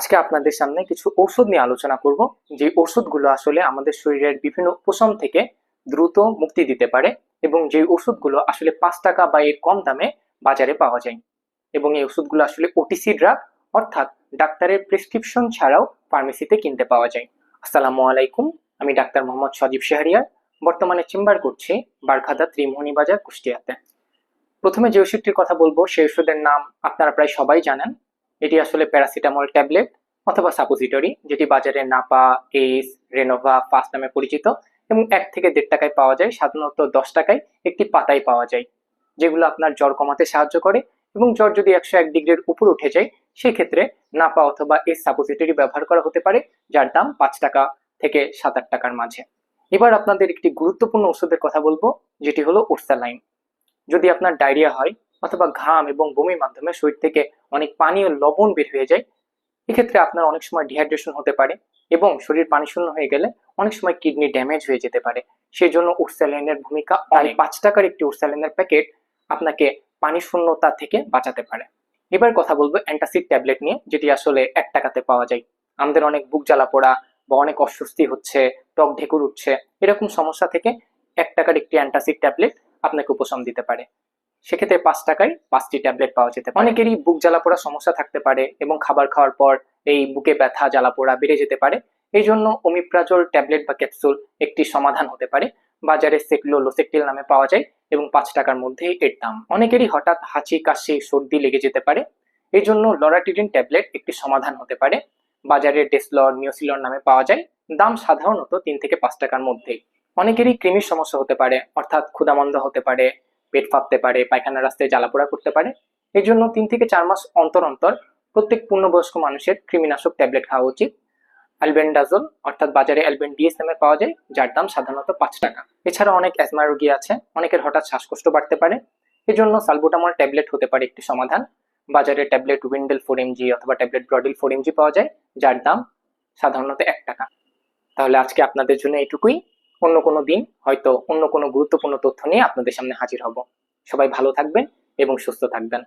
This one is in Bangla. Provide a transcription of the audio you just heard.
আজকে আপনাদের সামনে কিছু ঔষধ নিয়ে আলোচনা করব। যে ওষুধগুলো আসলে আমাদের শরীরের বিভিন্ন উপশম থেকে দ্রুত মুক্তি দিতে পারে এবং যে ওষুধগুলো আসলে পাঁচ টাকা বা এর কম দামে বাজারে পাওয়া যায় এবং এই ওষুধগুলো আসলে ওটিসি ড্রাগ অর্থাৎ ডাক্তারের প্রেসক্রিপশন ছাড়াও ফার্মেসিতে কিনতে পাওয়া যায়। আসসালামু আলাইকুম, আমি ডাক্তার মোহাম্মদ সজীব শাহরিয়ার। বর্তমানে চেম্বার করছি বারখাদা ত্রিমোহনী বাজার কুষ্টিয়াতে। প্রথমে যে ওষুধটির কথা বলব, সেই ওষুধের নাম আপনারা প্রায় সবাই জানেন এটি আসলে প্যারাসিটামল ট্যাবলেট অথবা সাপোজিটরি, যেটি বাজারে নাপা, এস, রেনোভা, ফাস্ট নামে পরিচিত এবং এক থেকে দেড় টাকায় পাওয়া যায়। সাধারণত দশ টাকায় একটি পাতায় পাওয়া যায়, যেগুলো আপনার জ্বর কমাতে সাহায্য করে এবং জ্বর যদি একশো এক ডিগ্রির উপর উঠে যায়, সেক্ষেত্রে নাপা অথবা এস সাপোজিটরি ব্যবহার করা হতে পারে, যার দাম পাঁচ টাকা থেকে সাত আট টাকার মাঝে। এবার আপনাদের একটি গুরুত্বপূর্ণ ওষুধের কথা বলব, যেটি হলো ওরসালাইন। যদি আপনার ডায়রিয়া হয় অথবা ঘাম এবং বমির মাধ্যমে শরীর থেকে অনেক পানি ও লবণ বের হয়ে যায়। এক্ষেত্রে আপনার অনেক সময় ডিহাইড্রেশন হতে পারে এবং শরীর পানি শূন্য হয়ে গেলে অনেক সময় কিডনি ড্যামেজ হয়ে যেতে পারে। সেই জন্য উর্সালাইনের ভূমিকা তাই পাঁচ টাকার একটি উর্সালাইনের প্যাকেট আপনাকে পানি শূন্যতা থেকে বাঁচাতে পারে। এবার কথা বলব অ্যান্টাসিড ট্যাবলেট নিয়ে যেটি আসলে এক টাকাতে পাওয়া যায়। আমাদের অনেক বুক জ্বালা পোড়া বা অনেক অস্বস্তি হচ্ছে টক ঢেকুর উঠছে এরকম সমস্যা থেকে এক টাকার একটি অ্যান্টাসিড ট্যাবলেট আপনাকে উপশম দিতে পারে। সেক্ষেত্রে পাঁচ টাকায় পাঁচটি ট্যাবলেট পাওয়া যেতে পারে। অনেকেরই বুক জ্বালা পোড়া সমস্যা থাকতে পারে এবং খাবার খাওয়ার পর এই বুকে ব্যথা, জ্বালা পোড়া বেড়ে যেতে পারে। এই জন্য ওমিপ্রাজল ট্যাবলেট বা ক্যাপসুল একটি সমাধান হতে পারে। বাজারে সেকলো লোসেকটিল নামে পাওয়া যায় এবং পাঁচ টাকার মধ্যেই এর দাম। অনেকেরই হঠাৎ হাঁচি, কাশি, সর্দি লেগে যেতে পারে। এই জন্য লরাটিডিন ট্যাবলেট একটি সমাধান হতে পারে। বাজারে ডেসলর, নিওসিলর নামে পাওয়া যায়। দাম সাধারণত তিন থেকে পাঁচ টাকার মধ্যেই অনেকেরই কৃমির সমস্যা হতে পারে, অর্থাৎ ক্ষুদামন্দ হতে পারে পেট ফাঁপতে পারে পায়খানা রাস্তায় জ্বালাপোড়া করতে পারে। এই জন্য তিন থেকে চার মাস অন্তর অন্তর প্রত্যেক পূর্ণবয়স্ক মানুষের কৃমিনাশক ট্যাবলেট খাওয়া উচিত। অ্যালবেন্ডাজল, অর্থাৎ বাজারে অ্যালবেন ডিএস নামে পাওয়া যায়, যার দাম সাধারণত পাঁচ টাকা। এছাড়া অনেক অ্যাজমা রোগী আছে, অনেকের হঠাৎ শ্বাসকষ্ট বাড়তে পারে। এই জন্য সালবুটামল ট্যাবলেট হতে পারে একটি সমাধান। বাজারে ট্যাবলেট উইন্ডেল ফোর এমজি অথবা ট্যাবলেট ব্রডিল ফোর এমজি পাওয়া যায়, যার দাম সাধারণত এক টাকা। তাহলে আজকে আপনাদের জন্য এটুকুই। অন্য কোনো দিন, হয়তো অন্য কোনো গুরুত্বপূর্ণ তথ্য নিয়ে আপনাদের সামনে হাজির হব। সবাই ভালো থাকবেন এবং সুস্থ থাকবেন।